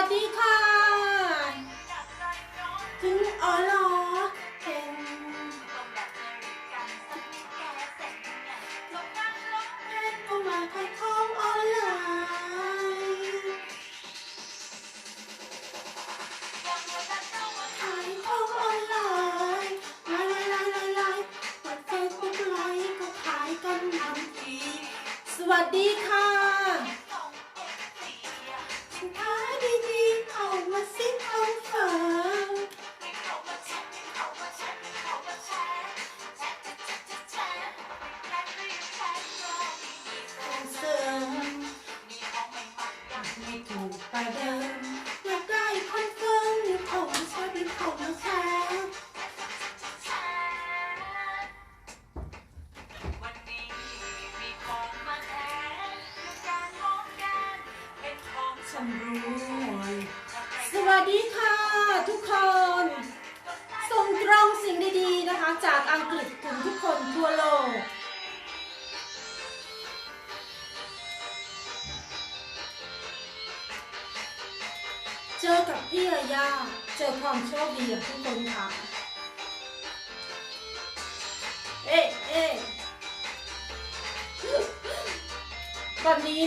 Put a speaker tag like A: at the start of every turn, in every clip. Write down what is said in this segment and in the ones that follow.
A: วัสดี ถูกประเดิมอยากได้คอนเฟิร์มหรือผมชอบหรือผมมา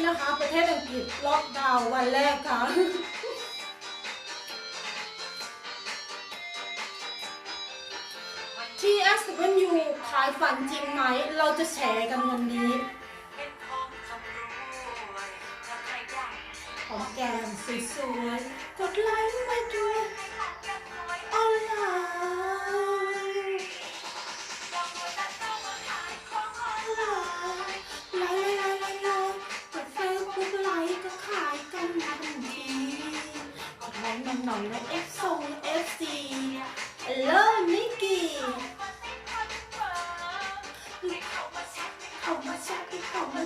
B: นนี้นะ
A: คะ ประเทศอังกฤษล็อกดาวน์วันแรกค่ะ ที่ SW ขายฝันจริงไหม เราจะแชร์กันวันนี้
B: เป็นของสำรวยถ้าใครอยาก
A: ของแกมสวยๆกดไลค์ไปด้วย
B: หน่
A: อ
B: ย
A: ๆและ F ส่ง FC เลิศนิกกี้
B: เฟิร์มเขามาแชร์ให้
A: เขามาชั
B: ก
A: เขามา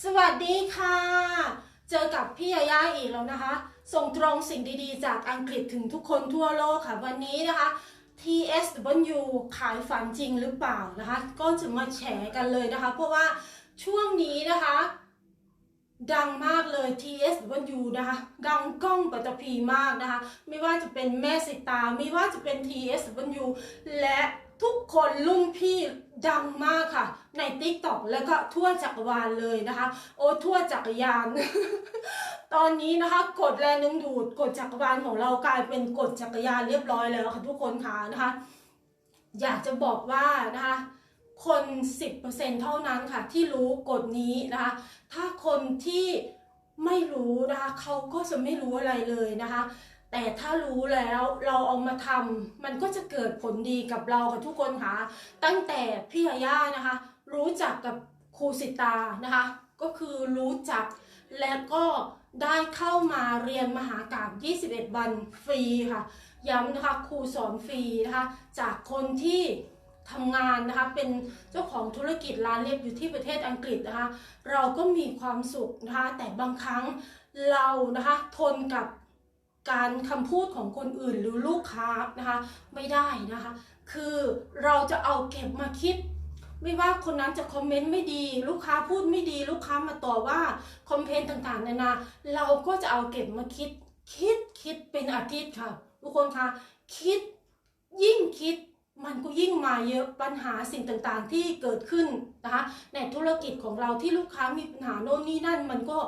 A: สวัสดีค่ะ เจอกับพี่ยาย่าอีกแล้วนะคะ ส่งตรงสิ่งดีๆ จากอังกฤษถึงทุกคนทั่วโลกค่ะ วันนี้นะคะ TSW ขายฝันจริงหรือเปล่านะคะ ก็จะมาแฉกันเลยนะคะ เพราะว่าช่วงนี้นะคะ ดังมากเลย TSW นะคะ ดังก้องปัตตภีมากนะคะ ไม่ว่าจะเป็นแม่สิตา ไม่ว่าจะเป็น TSW และ ทุกคนลุ่มพี่ดังมากค่ะ ใน TikTok แล้วก็ทั่วจักรวาลเลยนะคะ โอ้ทั่วจักรยาน ตอนนี้นะคะกฎแรงดึงดูดกฎจักรวาลของเรากลายเป็นกฎจักรยานเรียบร้อยแล้วค่ะทุกคนค่ะนะคะ อยากจะบอกว่านะคะคน 10%เท่านั้นค่ะที่รู้กฎนี้นะคะ ถ้าคนที่ไม่รู้นะคะเขาก็จะไม่รู้อะไรเลยนะคะ แต่ถ้ารู้แล้วเราเอามาทำมันก็จะเกิดผลดีกับเรากับทุกคนค่ะตั้งแต่พี่ยาย่านะคะ รู้จักกับครูสิตานะคะ ก็คือรู้จักและก็ได้เข้ามาเรียนมหากาบ21 วันฟรีค่ะ ย้ำนะคะครูสอนฟรีนะคะ จากคนที่ทำงานนะคะเป็นเจ้าของธุรกิจร้านเล็บอยู่ที่ประเทศอังกฤษนะคะ เราก็มีความสุขนะคะ แต่บางครั้งเรานะคะทนกับ การคำพูดของคนอื่นหรือลูกค้านะคะไม่ได้นะคะ คือเราจะเอาเก็บมาคิด ไม่ว่าคนนั้นจะคอมเมนต์ไม่ดี ลูกค้าพูดไม่ดี ลูกค้ามาต่อว่าคอมเพนต์ต่างๆนานาเราก็จะเอาเก็บมาคิด คิดคิดเป็นอาทิตย์ค่ะ ทุกคนคะคิดยิ่งคิดมันก็ยิ่งมาเยอะปัญหาสิ่งต่างๆที่เกิดขึ้นนะคะในธุรกิจของเราที่ลูกค้ามีปัญหาโน่นนี่นั่นมันก็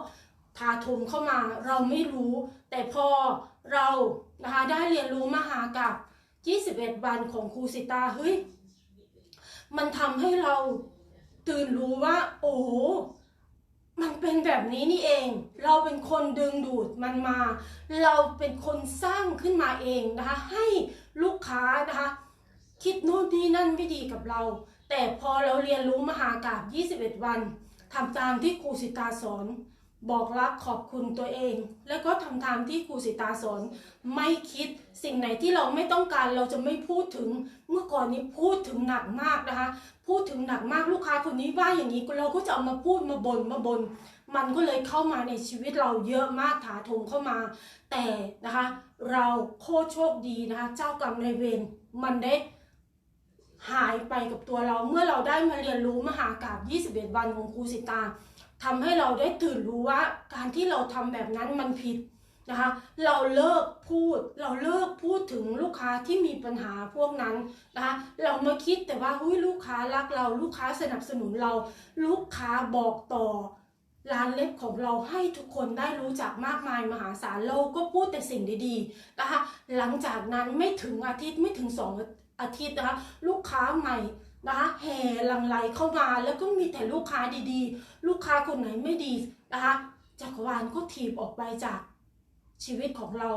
A: ทาถมเข้ามาเราไม่รู้ แต่พอเรานะคะได้เรียนรู้มหากับ 21 วันของครูสิตาเฮ้ยมันทำให้เราตื่นรู้ว่า โอ้มันเป็นแบบนี้นี่เอง เราเป็นคนดึงดูดมันมา เราเป็นคนสร้างขึ้นมาเองนะคะให้ลูกค้านะคะคิดโน่นนี่นั่นไม่ดีกับเรา แต่พอเราเรียนรู้มหากาบ 21 วันทำตามที่ครูสิตาสอน บอกรักขอบคุณตัวเอง แล้วก็ทำตามที่ครูสิตาสอน ไม่คิดสิ่งไหนที่เราไม่ต้องการเราจะไม่พูดถึง เมื่อก่อนนี้พูดถึงหนักมากนะคะ พูดถึงหนักมากลูกค้าคนนี้ว่าอย่างนี้เราก็จะเอามาพูดมาบน่นมาบน่นมันก็เลยเข้ามาในชีวิตเราเยอะมากถาโถมเข้ามา แต่นะคะ เราโคตรโชคดีนะคะ เจ้ากรรมนายเวรมันได้หายไปกับตัวเราเมื่อเราได้มาเรียนรู้มหากาบ 21 วันของครูสิตา ทำให้เราได้ตื่นรู้ว่าการที่เราทำแบบนั้นมันผิดนะคะ เราเลิกพูด เราเลิกพูดถึงลูกค้าที่มีปัญหาพวกนั้นนะคะ เรามาคิดแต่ว่าหุ้ยลูกค้ารักเราลูกค้าสนับสนุนเรา ลูกค้าบอกต่อร้านเล็บของเราให้ทุกคนได้รู้จักมากมายมหาศาลเราก็พูดแต่สิ่งดีๆนะคะ หลังจากนั้นไม่ถึงอาทิตย์ไม่ถึงสองอาทิตย์นะคะ ลูกค้าใหม่ นะคะแห่หลังไหลเข้ามาแล้วก็มีแต่ลูกค้าดีๆ ลูกค้าคนไหนไม่ดีนะคะจักรวาลก็ถีบออกไปจากชีวิตของเรา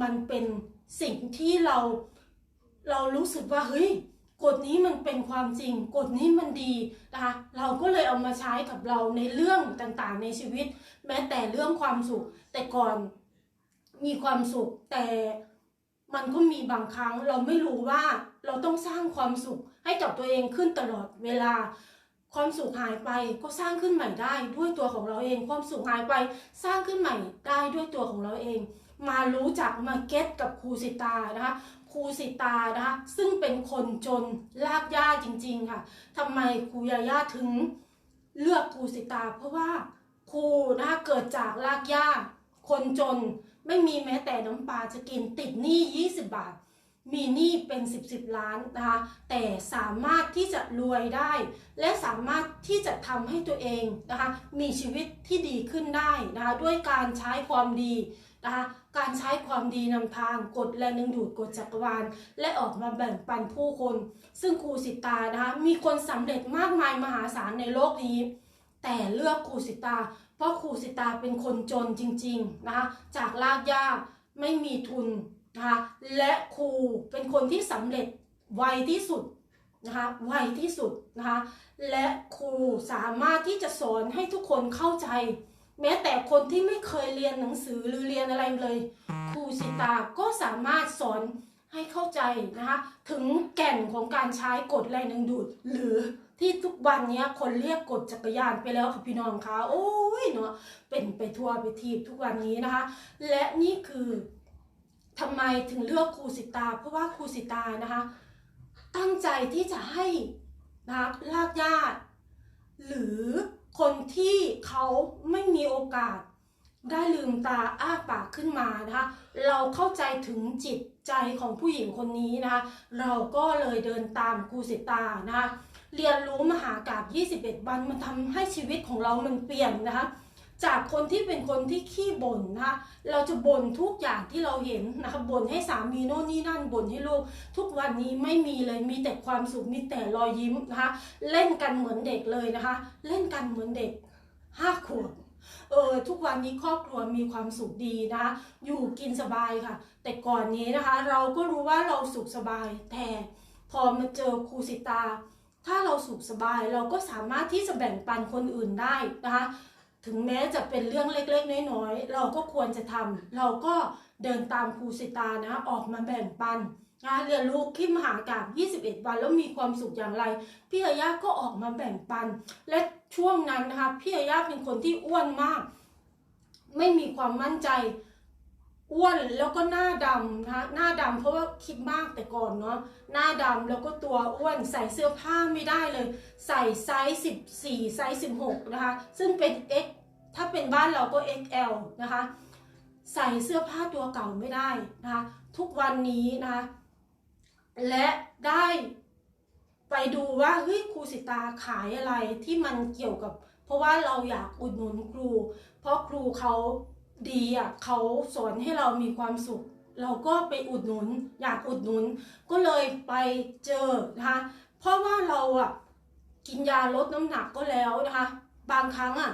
A: มันเป็นสิ่งที่เราเรารู้สึกว่าเฮ้ยกฎนี้มันเป็นความจริงกฎนี้มันดีนะคะเราก็เลยเอามาใช้กับเราในเรื่องต่างๆ ในชีวิต แม้แต่เรื่องความสุข แต่ก่อนมีความสุขแต่มันก็มีบางครั้งเราไม่รู้ว่าเราต้องสร้างความสุข ให้กับตัวเองขึ้นตลอดเวลา ความสุขหายไปก็สร้างขึ้นใหม่ได้ด้วยตัวของเราเอง ความสุขหายไปสร้างขึ้นใหม่ได้ด้วยตัวของเราเอง มารู้จักมาเก็ตกับครูสิตานะคะครูสิตานะคะซึ่งเป็นคนจนลากย่าจริง ๆ ค่ะทำไมครูยาย่าถึงเลือกครูสิตา เพราะว่าครูนะคะเกิดจากลากย่าคนจนไม่มีแม้แต่น้ำปลาจะกินติดหนี้ 20 บาท มีหนี้เป็น 10 10ล้านนะคะแต่สามารถที่จะรวยได้ และสามารถที่จะทำให้ตัวเองนะคะมีชีวิตที่ดีขึ้นได้นะคะด้วยการใช้ความดีนะคะการใช้ความดีนำทางกดแรงดึงดูดกดจักรวาล และออกมาแบ่งปันผู้คน ซึ่งครูสิตานะคะมีคนสำเร็จมากมายมหาศาลในโลกนี้ แต่เลือกครูสิตา เพราะครูสิตาเป็นคนจนจริงๆนะคะจากลากยากไม่มีทุน นะคะและครูเป็นคนที่สำเร็จไวที่สุดนะคะไวที่สุดนะคะและครูสามารถที่จะสอนให้ทุกคนเข้าใจ แม้แต่คนที่ไม่เคยเรียนหนังสือหรือเรียนอะไรเลย ครูสิตาก็สามารถสอนให้เข้าใจนะคะถึงแก่นของการใช้กฎแรงดึงดูด หรือที่ทุกวันนี้คนเรียกกฎจักรยานไปแล้วค่ะพี่น้องคะโอ้ยเนาะเป็นไปทั่วไปทีบทุกวันนี้นะคะ และนี่คือ ทำไมถึงเลือกครูสิตา เพราะว่าครูสิตานะคะ ตั้งใจที่จะให้นะคะลากญาติ หรือคนที่เขาไม่มีโอกาสได้ลืมตาอ้าปากขึ้นมานะคะเราเข้าใจถึงจิตใจของผู้หญิงคนนี้นะคะเราก็เลยเดินตามครูสิตานะคะเรียนรู้มหากาบ21 วันมันทำให้ชีวิตของเรามันเปลี่ยนนะคะ จากคนที่เป็นคนที่ขี้บ่นนะคะเราจะบ่นทุกอย่างที่เราเห็นนะคะบ่นให้สามีโน่นนี่นั่นบ่นให้ลูก ทุกวันนี้ไม่มีเลยมีแต่ความสุขมีแต่รอยยิ้มนะคะเล่นกันเหมือนเด็กเลยนะคะ เล่นกันเหมือนเด็กห้าขวบเออทุกวันนี้ครอบครัวมีความสุขดีนะคะอยู่กินสบายค่ะ แต่ก่อนนี้นะคะ เราก็รู้ว่าเราสุขสบาย แต่พอมาเจอครูสิตา ถ้าเราสุขสบายเราก็สามารถที่จะแบ่งปันคนอื่นได้นะคะ ถึงแม้จะเป็นเรื่องเล็กๆ น้อยๆ เราก็ควรจะทำ เราก็เดินตามครูสิตานะ ออกมาแบ่งปันนะเรียนรู้คิดมหากาบ21 วันแล้วมีความสุขอย่างไร พี่อาย่าก็ออกมาแบ่งปัน และช่วงนั้นนะคะ พี่อาย่าเป็นคนที่อ้วนมาก ไม่มีความมั่นใจ อ้วนแล้วก็หน้าดำนะคะหน้าดำเพราะว่าคิดมากแต่ก่อนเนาะหน้าดำแล้วก็ตัวอ้วนใส่เสื้อผ้าไม่ได้เลย ใส่ไซส์14ไซส์16นะคะซึ่งเป็น X ถ้าเป็นบ้านเราก็ XL นะคะใส่เสื้อผ้าตัวเก่าไม่ได้นะคะทุกวันนี้นะคะและได้ไปดูว่าเฮ้ยครูสิตาขายอะไรที่มันเกี่ยวกับ เพราะว่าเราอยากอุดหนุนครู เพราะครูเขา ดีอะเขาสอนให้เรามีความสุข เราก็ไปอุดหนุนอยากอุดหนุน ก็เลยไปเจอนะคะเพราะว่าเราอะกินยาลดน้ำหนักก็แล้วนะคะ บางครั้งอะ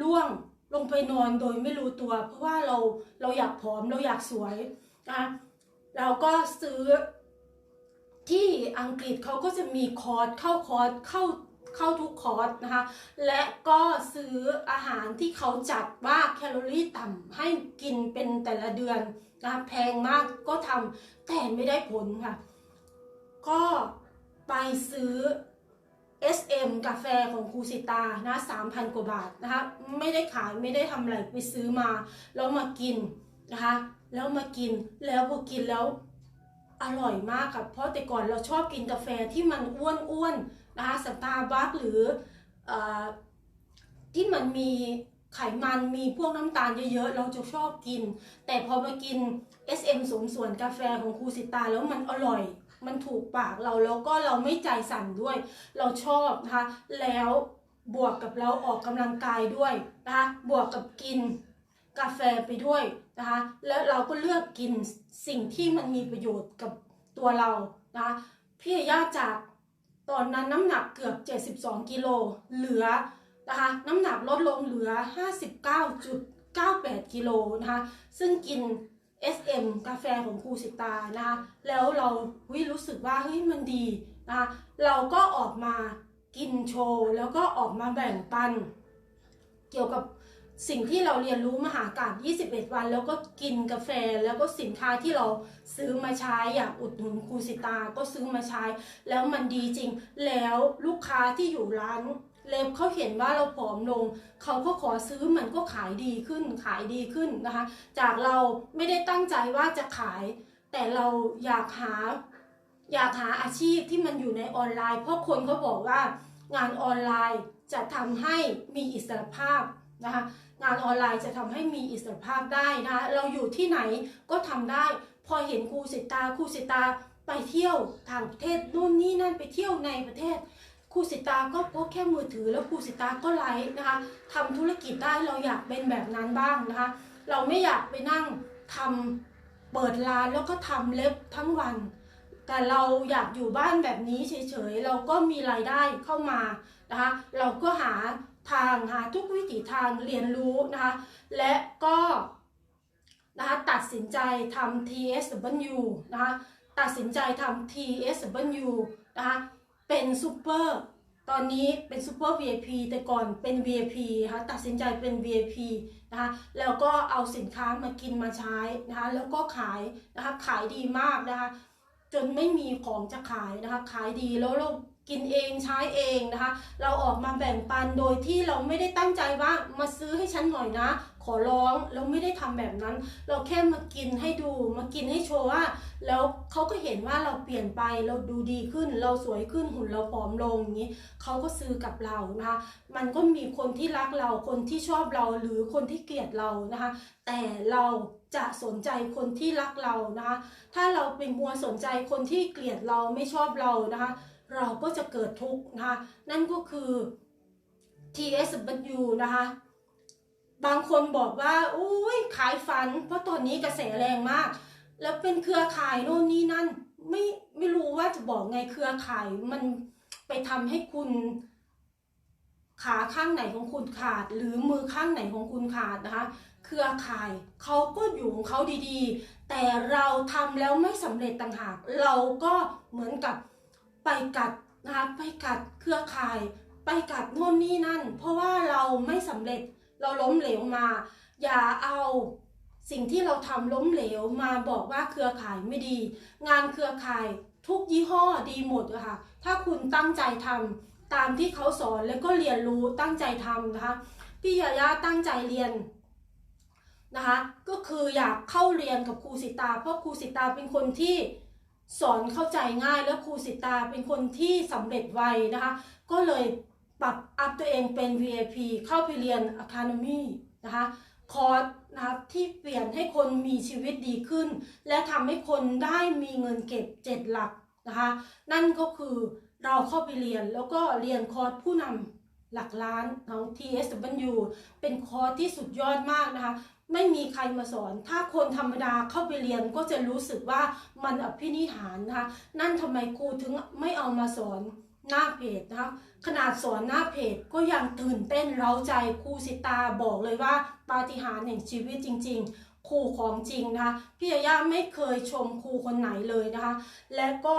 A: ล่วงลงไปนอนโดยไม่รู้ตัว เพราะว่าเราเราอยากผอมเราอยากสวยนะคะเราก็ซื้อที่อังกฤษเขาก็จะมีคอร์สเข้าคอร์สเข้า เข้าทุกคอร์สนะคะ และก็ซื้ออาหารที่เขาจัดว่าแคลอรี่ต่ำให้กินเป็นแต่ละเดือนนะคะแพงมากก็ทำแต่ไม่ได้ผลค่ะ ก็ไปซื้อ SM กาแฟของครูสิตานะ3,000 กว่าบาทนะคะ ไม่ได้ขายไม่ได้ทำอะไรไปซื้อมา แล้วมากินนะคะ แล้วมากินแล้วพอกินแล้วอร่อยมากค่ะเพราะแต่ก่อนเราชอบกินกาแฟที่มันอ้วนๆ นะคะสตาร์บัคหรืออที่มันมีไขมันมีพวกน้ำตาลเยอะๆ เราจะชอบกิน แต่พอมากิน SM สูงส่วนกาแฟของครูสิตาแล้วมันอร่อย มันถูกปากเราแล้วก็เราไม่ใจสั่นด้วย เราชอบนะคะแล้วบวกกับเราออกกำลังกายด้วยนะคะบวกกับกินกาแฟไปด้วยนะคะแล้วเราก็เลือกกินสิ่งที่มันมีประโยชน์กับตัวเรานะคะพี่ย่าจาก ตอนนั้นน้ำหนักเกือบ 72 กิโล เหลือนะคะน้ำหนักลดลงเหลือ 59.98 กิโลนะคะ ซึ่งกิน SM กาแฟของครูสิตานะคะ แล้วเราวิรู้สึกว่าเฮ้ยมันดีนะคะเราก็ออกมากินโชว์ แล้วก็ออกมาแบ่งปัน เกี่ยวกับ สิ่งที่เราเรียนรู้มหากาบ21 วัน แล้วก็กินกาแฟแล้วก็สินค้าที่เราซื้อมาใช้อยากอุดหนุนครูสิตาก็ซื้อมาใช้ แล้วมันดีจริง แล้วลูกค้าที่อยู่ร้านเล็บเขาเห็นว่าเราผอมลง เขาก็ขอซื้อมันก็ขายดีขึ้นขายดีขึ้นนะคะ จากเราไม่ได้ตั้งใจว่าจะขาย แต่เราอยากหาอยากหาอาชีพที่มันอยู่ในออนไลน์ เพราะคนเขาบอกว่างานออนไลน์จะทำให้มีอิสรภาพนะคะ งานออนไลน์จะทำให้มีอิสรภาพได้นะเราอยู่ที่ไหนก็ทำได้ พอเห็นครูสิตาครูสิตาไปเที่ยวต่างประเทศนู่นนี่นั่นไปเที่ยวในประเทศครูสิตาก็พกแค่มือถือแล้วครูสิตาก็ไลฟ์นะคะทำธุรกิจได้เราอยากเป็นแบบนั้นบ้างนะคะ เราไม่อยากไปนั่งทำเปิดร้านแล้วก็ทำเล็บทั้งวัน แต่เราอยากอยู่บ้านแบบนี้เฉยๆ เราก็มีรายได้เข้ามานะคะ เราก็หา ทางหาทุกวิถีทางเรียนรู้นะคะและก็นะคะตัดสินใจทำ TSW นะคะตัดสินใจทำ TSW นะคะเป็นซูเปอร์ตอนนี้เป็นซูเปอร์ VIP แต่ก่อนเป็น VIP นะคะตัดสินใจเป็น VIP นะคะแล้วก็เอาสินค้ามากินมาใช้นะคะแล้วก็ขายนะคะขายดีมากนะคะจนไม่มีของจะขายนะคะขายดีแล้วเรา กินเองใช้เองนะคะ เราออกมาแบ่งปันโดยที่เราไม่ได้ตั้งใจว่ามาซื้อให้ฉันหน่อยนะ ขอร้องเราไม่ได้ทำแบบนั้น เราแค่มากินให้ดูมากินให้โชว์ว่า แล้วเขาก็เห็นว่าเราเปลี่ยนไปเราดูดีขึ้น เราสวยขึ้นหุ่นเราผอมลงอย่างนี้เขาก็ซื้อกับเรานะคะมันก็มีคนที่รักเราคนที่ชอบเราหรือคนที่เกลียดเรานะคะ แต่เราจะสนใจคนที่รักเรานะคะ ถ้าเราเป็นมัวสนใจคนที่เกลียดเราไม่ชอบเรานะคะ เราก็จะเกิดทุกข์นะคะนั่นก็คือ TSW นะคะบางคนบอกว่าอุ้ยขายฝัน เพราะตอนนี้กระแสแรงมาก แล้วเป็นเครือข่ายโน่นนี่นั่นไม่ไม่รู้ว่าจะบอกไงเครือข่ายมันไปทำให้คุณ ขาข้างไหนของคุณขาด หรือมือข้างไหนของคุณขาดนะคะ เครือข่ายเขาก็อยู่ของเขาดีๆ แต่เราทำแล้วไม่สำเร็จต่างหาก เราก็เหมือนกับ ไปกัดนะคะไปกัดเครือข่าย ไปกัดโน่นนี่นั่น เพราะว่าเราไม่สำเร็จเราล้มเหลวมา อย่าเอาสิ่งที่เราทำล้มเหลวมาบอกว่าเครือข่ายไม่ดี งานเครือข่ายทุกยี่ห้อดีหมดค่ะ ถ้าคุณตั้งใจทำตามที่เขาสอนแล้วก็เรียนรู้ตั้งใจทำนะคะพี่ยาย่าตั้งใจเรียนนะคะ ก็คืออยากเข้าเรียนกับครูสิตา เพราะครูสิตาเป็นคนที่ สอนเข้าใจง่ายแล้วครูสิตาเป็นคนที่สำเร็จไวนะคะ ก็เลยปรับอัพตัวเองเป็น VIP เข้าไปเรียน Academy นะคะคอร์สนะคะที่เปลี่ยนให้คนมีชีวิตดีขึ้น และทำให้คนได้มีเงินเก็บ7หลักนะคะนั่นก็คือเราเข้าไปเรียนแล้วก็เรียนคอร์สผู้นำหลักล้านของ TSW เป็นคอร์สที่สุดยอดมากนะคะ ไม่มีใครมาสอน ถ้าคนธรรมดาเข้าไปเรียนก็จะรู้สึกว่ามันอภินิหารนะคะนั่นทำไมครูถึงไม่เอามาสอนหน้าเพจนะคะขนาดสอนหน้าเพจก็ยังตื่นเต้นเร้าใจครูสิตาบอกเลยว่าปาฏิหาริย์แห่งชีวิตจริง ๆครูของจริงนะคะพี่ยาย่าไม่เคยชมครูคนไหนเลยนะคะ และก็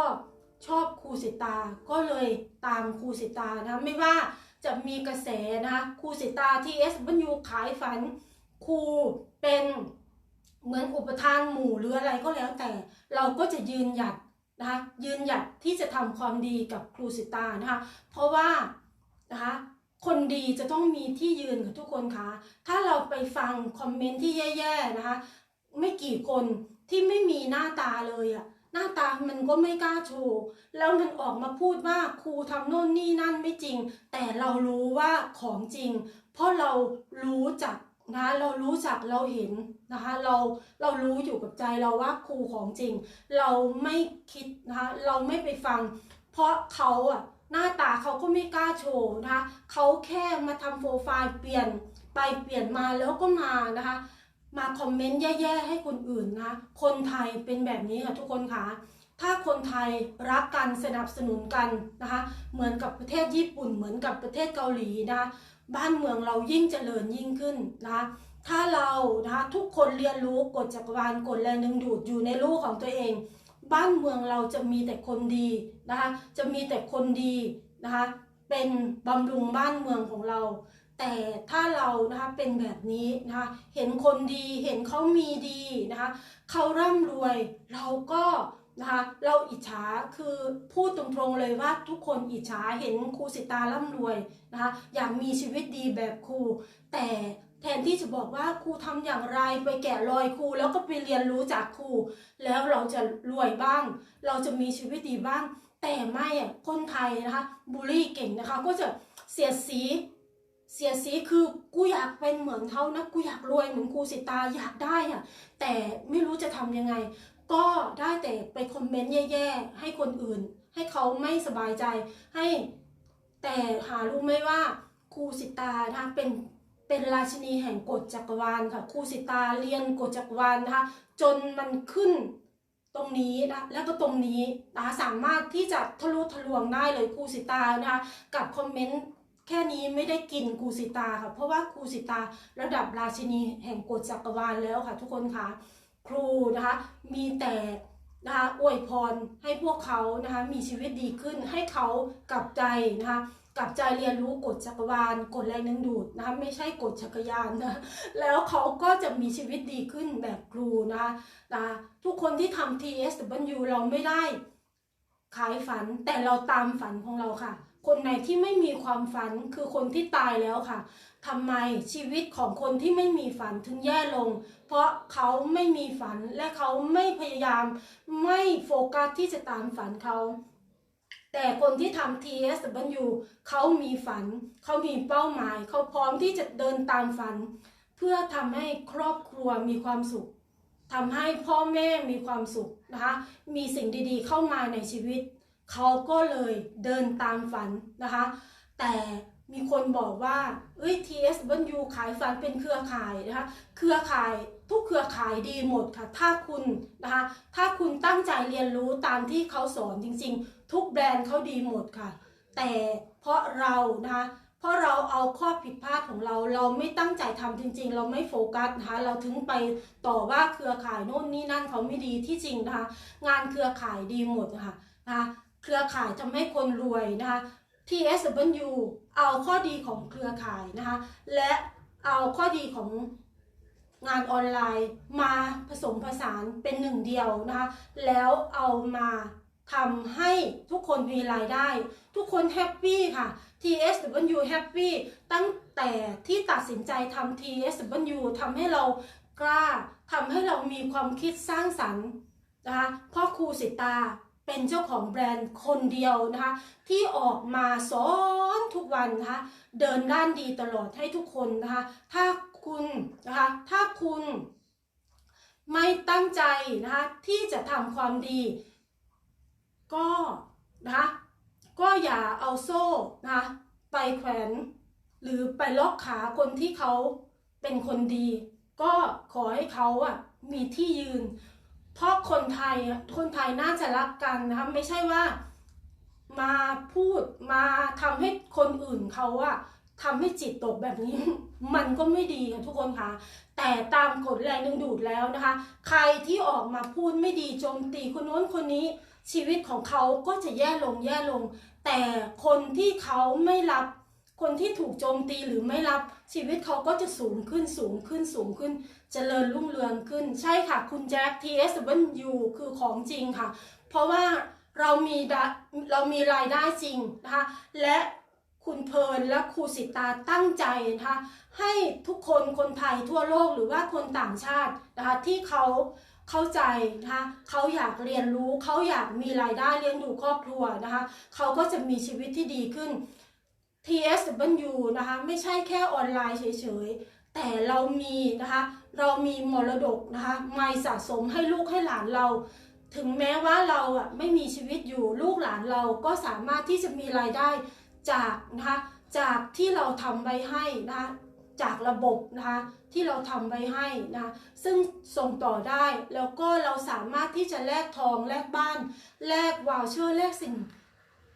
A: ชอบครูสิตาก็เลยตามครูสิตานะะไม่ว่าจะมีกระแสนะคะครูสิตาที่เอสบันยูขายฝัน ครูเป็นเหมือนอุปทานหมู่หรืออะไรก็แล้วแต่ เราก็จะยืนหยัดนะคะยืนหยัดที่จะทำความดีกับครูสิตานะคะเพราะว่านะคะคนดีจะต้องมีที่ยืนค่ะทุกคนคะถ้าเราไปฟังคอมเมนต์ที่แย่ๆนะคะไม่กี่คนที่ไม่มีหน้าตาเลยอะหน้าตามันก็ไม่กล้าโชว์แล้วมันออกมาพูดว่าครูทำโน่นนี่นั่นไม่จริง แต่เรารู้ว่าของจริง เพราะเรารู้จัก นะเรารู้จักเราเห็นนะคะเราเรารู้อยู่กับใจเราว่าครูของจริง เราไม่คิดนะคะเราไม่ไปฟัง เพราะเขาอะหน้าตาเขาก็ไม่กล้าโชว์นะคะเขาแค่มาทำโปรไฟล์เปลี่ยนไปเปลี่ยนมาแล้วก็มานะคะมาคอมเมนต์แย่ๆให้คนอื่นนะ คนไทยเป็นแบบนี้ค่ะทุกคนค่ะถ้าคนไทยรักกันสนับสนุนกันนะคะ เหมือนกับประเทศญี่ปุ่นเหมือนกับประเทศเกาหลีนะคะ บ้านเมืองเรายิ่งเจริญยิ่งขึ้นนะคะถ้าเรานะคะทุกคนเรียนรู้กฎจักรวาลกฎแรงดึงดูดอยู่ในลูกของตัวเอง บ้านเมืองเราจะมีแต่คนดีนะคะจะมีแต่คนดีนะคะเป็นบำรุงบ้านเมืองของเรา แต่ถ้าเรานะคะเป็นแบบนี้นะคะเห็นคนดีเห็นเขามีดีนะคะเขาร่ำรวยเราก็ นะคะเราอิจฉาคือพูดตรงๆเลยว่าทุกคนอิจฉาเห็นครูสิตาร่ำรวยนะคะอยากมีชีวิตดีแบบครู แต่แทนที่จะบอกว่าครูทำอย่างไรไปแกะรอยครูแล้วก็ไปเรียนรู้จากครู แล้วเราจะรวยบ้าง เราจะมีชีวิตดีบ้าง แต่ไม่อะคนไทยนะคะบูลลี่เก่งนะคะ ก็จะเสียดสีเสียสีคือกูอยากเป็นเหมือนเขานะกูอยากรวยเหมือนครูสิตาอยากได้อะแต่ไม่รู้จะทำยังไง ก็ได้แต่ไปคอมเมนต์แย่ๆ ให้คนอื่น ให้เขาไม่สบายใจ ให้แต่หารู้ไหมว่าครูสิตานะคะเป็นเป็นราชินีแห่งกฎจักรวาลค่ะครูสิตาเรียนกฎจักรวาลนะคะจนมันขึ้นตรงนี้นะแล้วก็ตรงนี้นะสามารถที่จะทะลุทะลวงได้เลยครูสิตานะคะกับคอมเมนต์แค่นี้ไม่ได้กินครูสิตาค่ะเพราะว่าครูสิตาระดับราชินีแห่งกฎจักรวาลแล้วค่ะทุกคนค่ะ ครูนะคะมีแต่นะคะอวยพรให้พวกเขานะคะมีชีวิตดีขึ้นให้เขากลับใจนะคะกลับใจเรียนรู้กฎจักรวาลกฎแรงดึงดูดนะคะไม่ใช่กฎจักรยานนะแล้วเขาก็จะมีชีวิตดีขึ้นแบบครูนะคะนะคะทุกคนที่ทำ TSW เราไม่ได้ขายฝันแต่เราตามฝันของเราค่ะ คนไหนที่ไม่มีความฝันคือคนที่ตายแล้วค่ะ ทำไมชีวิตของคนที่ไม่มีฝันถึงแย่ลง เพราะเขาไม่มีฝันและเขาไม่พยายามไม่โฟกัสที่จะตามฝันเขาแต่คนที่ทำ TSW เขามีฝัน เขามีเป้าหมาย เขาพร้อมที่จะเดินตามฝัน เพื่อทำให้ครอบครัวมีความสุขทำให้พ่อแม่มีความสุขนะคะ มีสิ่งดีๆเข้ามาในชีวิต เขาก็เลยเดินตามฝันนะคะ แต่ มีคนบอกว่าเอ้ย TSW ขายฝันเป็นเครือข่ายนะคะ เครือข่ายทุกเครือข่ายดีหมดค่ะ ถ้าคุณนะคะ ถ้าคุณตั้งใจเรียนรู้ตามที่เขาสอนจริงๆ ทุกแบรนด์เขาดีหมดค่ะ แต่เพราะเรานะคะ เพราะเราเอาข้อผิดพลาดของเรา เราไม่ตั้งใจทำจริง ๆ เราไม่โฟกัสนะคะ เราถึงไปต่อว่าเครือข่ายโน่นนี่นั่นเขาไม่ดีที่จริงนะคะ งานเครือข่ายดีหมดนะคะนะคะ เครือข่ายทำให้คนรวยนะคะ TSW เอาข้อดีของเครือข่ายนะคะ และเอาข้อดีของงานออนไลน์มาผสมผสานเป็นหนึ่งเดียวนะคะ แล้วเอามาทำให้ทุกคนมีรายได้ ทุกคนแฮปปี้ค่ะ TSW แฮปปี้ตั้งแต่ที่ตัดสินใจทำ TSW ทำให้เรากล้าทำให้เรามีความคิดสร้างสรรค์นะคะพ่อครูสิตา เป็นเจ้าของแบรนด์คนเดียวนะคะ ที่ออกมาสอนทุกวันนะคะ เดินด้านดีตลอดให้ทุกคนนะคะ ถ้าคุณนะคะ ถ้าคุณไม่ตั้งใจนะคะ ที่จะทำความดี ก็นะคะก็อย่าเอาโซ่นะคะไปแขวน หรือไปล็อกขาคนที่เขาเป็นคนดี ก็ขอให้เขาอะมีที่ยืน เพราะคนไทยคนไทยน่าจะรักกันนะคะไม่ใช่ว่ามาพูดมาทำให้คนอื่นเขาอะทำให้จิตตกแบบนี้ มันก็ไม่ดีค่ะทุกคนค่ะ แต่ตามกฎแรงดึงดูดแล้วนะคะ ใครที่ออกมาพูดไม่ดีโจมตีคนโน้นคนนี้ ชีวิตของเขาก็จะแย่ลงแย่ลง แต่คนที่เขาไม่รับ คนที่ถูกโจมตีหรือไม่รับชีวิตเขาก็จะสูงขึ้นสูงขึ้นสูงขึ้นเจริญรุ่งเรืองขึ้น ใช่ค่ะ คุณแจ็ค TSW คือของจริงค่ะ เพราะว่าเรามีดเรามีรายได้จริงนะคะและคุณเพลินและครูสิตาตั้งใจนะคะให้ทุกคนคนไทยทั่วโลกหรือว่าคนต่างชาตินะคะที่เขาเข้าใจนะคะเขาอยากเรียนรู้เขาอยากมีรายได้เลี้ยงดูครอบครัวนะคะเขาก็จะมีชีวิตที่ดีขึ้น TSW นะคะไม่ใช่แค่ออนไลน์เฉยๆ แต่เรามีนะคะเรามีมรดกนะคะไม่สะสมให้ลูกให้หลานเรา ถึงแม้ว่าเราอะไม่มีชีวิตอยู่ลูกหลานเราก็สามารถที่จะมีรายได้จากนะคะจากที่เราทำไว้ให้นะคะจากระบบนะคะที่เราทำไว้ให้นะะซึ่งส่งต่อได้แล้วก็เราสามารถที่จะแลกทองแลกบ้านแลกวาวเชอร์แลกสิ่ง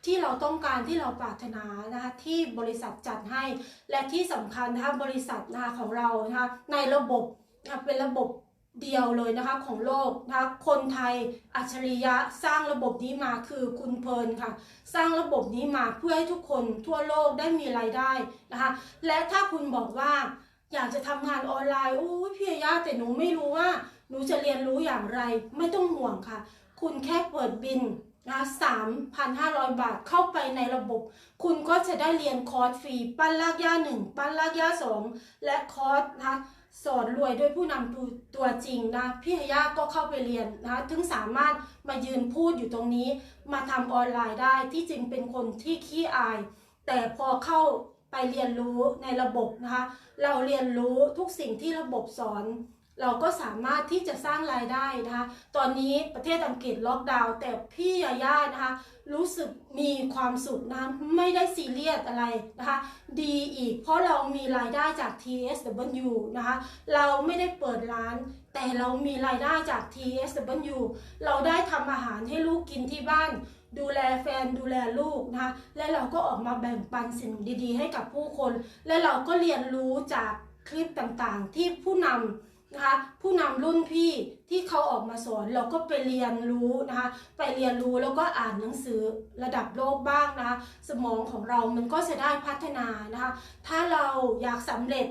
A: ที่เราต้องการที่เราปรารถนานะคะที่บริษัทจัดให้ และที่สำคัญนะคะบริษัทนะคะของเรานะคะในระบบนะคะเป็นระบบเดียวเลยนะคะของโลกนะคะคนไทยอัจฉริยะสร้างระบบนี้มาคือคุณเพลินค่ะ สร้างระบบนี้มาเพื่อให้ทุกคนทั่วโลกได้มีรายได้นะคะและถ้าคุณบอกว่าอยากจะทำงานออนไลน์โอ้ยพี่ยาแต่หนูไม่รู้ว่าหนูจะเรียนรู้อย่างไรไม่ต้องห่วงค่ะ คุณแค่เปิดบิน นะ3,500 บาทเข้าไปในระบบ คุณก็จะได้เรียนคอร์สฟรีปั้นลากย่าหนึ่งปั้นลากย่าสองและคอร์สนะสอนรวยด้วยผู้นำตัวตัวจริงนะพี่ฮายาก็เข้าไปเรียนนะถึงสามารถมายืนพูดอยู่ตรงนี้ มาทำออนไลน์ได้ที่จริงเป็นคนที่ขี้อาย แต่พอเข้าไปเรียนรู้ในระบบนะคะเราเรียนรู้ทุกสิ่งที่ระบบสอน เราก็สามารถที่จะสร้างรายได้นะคะ ตอนนี้ประเทศอังกฤษล็อกดาวน์แต่พี่ยาย่านะคะ รู้สึกมีความสุขนะไม่ได้ซีเรียสอะไรนะคะ ดีอีกเพราะเรามีรายได้จาก TSW นะคะ เราไม่ได้เปิดร้าน แต่เรามีรายได้จาก TSW เราได้ทำอาหารให้ลูกกินที่บ้าน ดูแลแฟนดูแลลูกนะคะ และเราก็ออกมาแบ่งปันสิ่งดีๆ ให้กับผู้คน และเราก็เรียนรู้จากคลิปต่างๆ ที่ผู้นำ นะคะผู้นำรุ่นพี่ที่เขาออกมาสอนเราก็ไปเรียนรู้นะคะไปเรียนรู้แล้วก็อ่านหนังสือระดับโลกบ้างนะคะสมองของเรามันก็จะได้พัฒนานะคะถ้าเราอยากสำเร็จ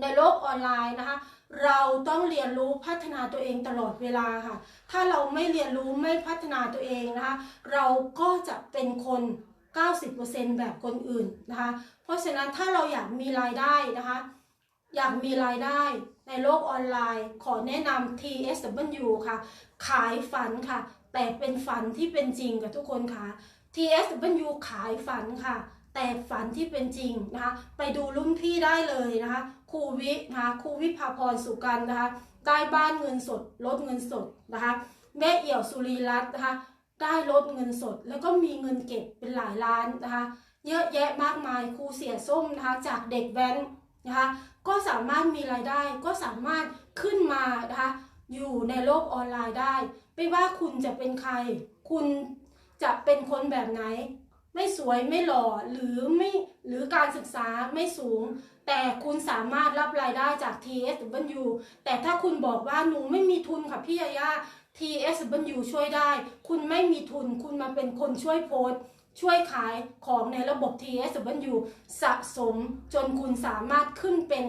A: ในโลกออนไลน์นะคะเราต้องเรียนรู้พัฒนาตัวเองตลอดเวลาค่ะ ถ้าเราไม่เรียนรู้ไม่พัฒนาตัวเองนะคะเราก็จะเป็นคน 90%แบบคนอื่นนะคะเพราะฉะนั้นถ้าเราอยากมีรายได้นะคะอยากมีรายได้ ในโลกออนไลน์ ขอแนะนำ TSW ค่ะ ขายฝันค่ะ แต่เป็นฝันที่เป็นจริงกับทุกคนค่ะ TSW ขายฝันค่ะ แต่ฝันที่เป็นจริงนะคะ ไปดูรุ่นพี่ได้เลยนะคะครูวินะคะครูวิภาพรสุกันนะคะ ได้บ้านเงินสดลดเงินสดนะคะ แม่เอี่ยวสุรีรัตน์นะคะ ได้ลดเงินสด แล้วก็มีเงินเก็บเป็นหลายล้านนะคะ เยอะแยะมากมายครูเสียส้มนะคะ จากเด็กแว้นนะคะ ก็สามารถมีรายได้ ก็สามารถขึ้นมานะคะอยู่ในโลกออนไลน์ได้ ไม่ว่าคุณจะเป็นใคร คุณจะเป็นคนแบบไหน ไม่สวยไม่หล่อหรือไม่หรือการศึกษาไม่สูง แต่คุณสามารถรับรายได้จาก TSW แต่ถ้าคุณบอกว่าหนูไม่มีทุนค่ะพี่ยาย่า TSW ช่วยได้ คุณไม่มีทุนคุณมาเป็นคนช่วยโพสต์ ช่วยขายของในระบบ TSW สะสมจนคุณสามารถขึ้นเป็น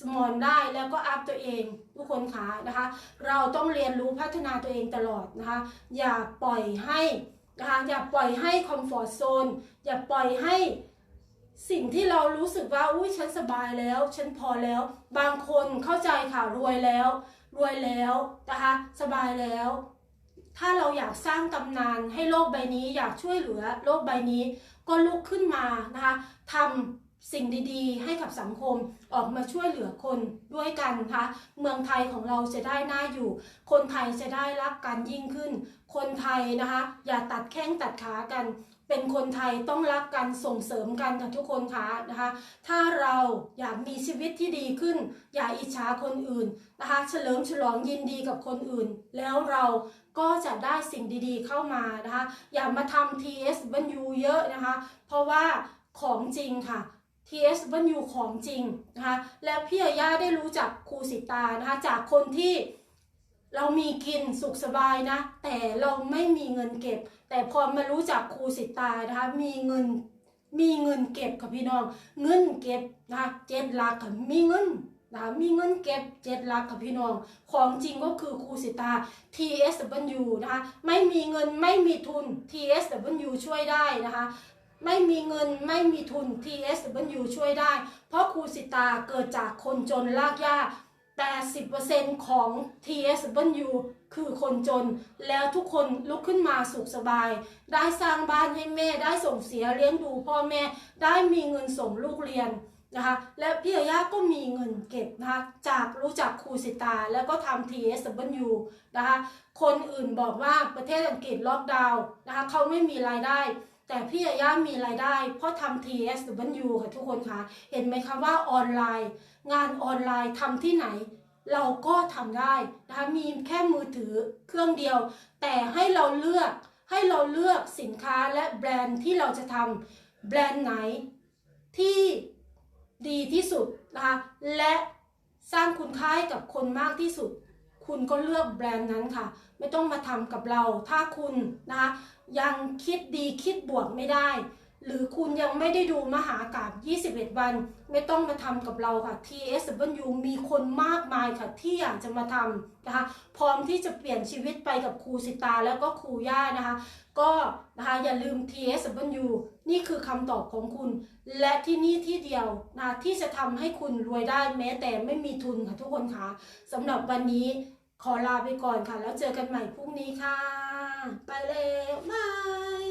A: สมอลได้แล้วก็อัพตัวเองทุกคนขานะคะ เราต้องเรียนรู้พัฒนาตัวเองตลอดนะคะ อย่าปล่อยให้นะคะอย่าปล่อยให้คอมฟอร์ทโซนอย่าปล่อยให้สิ่งที่เรารู้สึกว่าอุ้ยฉันสบายแล้ว ฉันพอแล้ว บางคนเข้าใจค่ะรวยแล้ว รวยแล้วนะคะ สบายแล้ว ถ้าเราอยากสร้างตำนานให้โลกใบนี้ อยากช่วยเหลือโลกใบนี้ ก็ลุกขึ้นมานะคะทำสิ่งดีๆ ให้กับสังคมออกมาช่วยเหลือคนด้วยกันนะคะเมืองไทยของเราจะได้น่าอยู่ คนไทยจะได้รักกันยิ่งขึ้น คนไทยนะคะ อย่าตัดแข้งตัดขากัน เป็นคนไทยต้องรักกันส่งเสริมกันค่ะทุกคนคะนะคะ ถ้าเราอยากมีชีวิตที่ดีขึ้น อย่าอิจฉาคนอื่นนะคะ เฉลิมฉลองยินดีกับคนอื่น แล้วเรา ก็จะได้สิ่งดีๆเข้ามานะคะ อย่ามาทำ TS บันยูเยอะนะคะ เพราะว่าของจริงค่ะ TS บันยูของจริงนะคะ และพี่อาย่าได้รู้จักครูสิตานะคะ จากคนที่เรามีกินสุขสบายนะ แต่เราไม่มีเงินเก็บ แต่พอมารู้จักครูสิตานะคะ มีเงินมีเงินเก็บค่ะพี่น้อง เงินเก็บนะคะเจ็ดหลักค่ะมีเงิน นะคะมีเงินเก็บเจ็ดหลักค่ะพี่น้อง ของจริงก็คือครูสิตา TSW นะคะไม่มีเงินไม่มีทุน TSW ช่วยได้นะคะไม่มีเงินไม่มีทุน TSW ช่วยได้ เพราะครูสิตาเกิดจากคนจนลากย่า80%ของ TSW คือคนจน แล้วทุกคนลุกขึ้นมาสุขสบาย ได้สร้างบ้านให้แม่ได้ส่งเสียเลี้ยงดูพ่อแม่ได้มีเงินส่งลูกเรียน นะคะและพี่อาย่าก็มีเงินเก็บนะคะจากรู้จักครูสิตาแล้วก็ทำ TSW นะคะคนอื่นบอกว่าประเทศอังกฤษล็อกดาวน์นะคะเขาไม่มีรายได้ แต่พี่อาย่ามีรายได้ เพราะทำ TSW ค่ะทุกคนคะเห็นไหมคะว่าออนไลน์ งานออนไลน์ทำที่ไหน เราก็ทำได้นะคะมีแค่มือถือเครื่องเดียว แต่ให้เราเลือกให้เราเลือกสินค้าและแบรนด์ที่เราจะทำแบรนด์ไหนที่ ดีที่สุดนะคะและสร้างคุณค่าให้กับคนมากที่สุด คุณก็เลือกแบรนด์นั้นค่ะ ไม่ต้องมาทำกับเรา ถ้าคุณนะคะยังคิดดีคิดบวกไม่ได้ หรือคุณยังไม่ได้ดูมหากาบ 21 วัน ไม่ต้องมาทำกับเราค่ะ TSW มีคนมากมายค่ะที่อยากจะมาทำนะคะ พร้อมที่จะเปลี่ยนชีวิตไปกับครูสิตาแล้วก็ครูย่านะคะ ก็นะคะอย่าลืม TSW นี่คือคำตอบของคุณ และที่นี่ที่เดียวนะที่จะทำให้คุณรวยได้แม้แต่ไม่มีทุนค่ะทุกคนค่ะสำหรับวันนี้ขอลาไปก่อนค่ะ แล้วเจอกันใหม่พรุ่งนี้ค่ะ ไปเลยบาย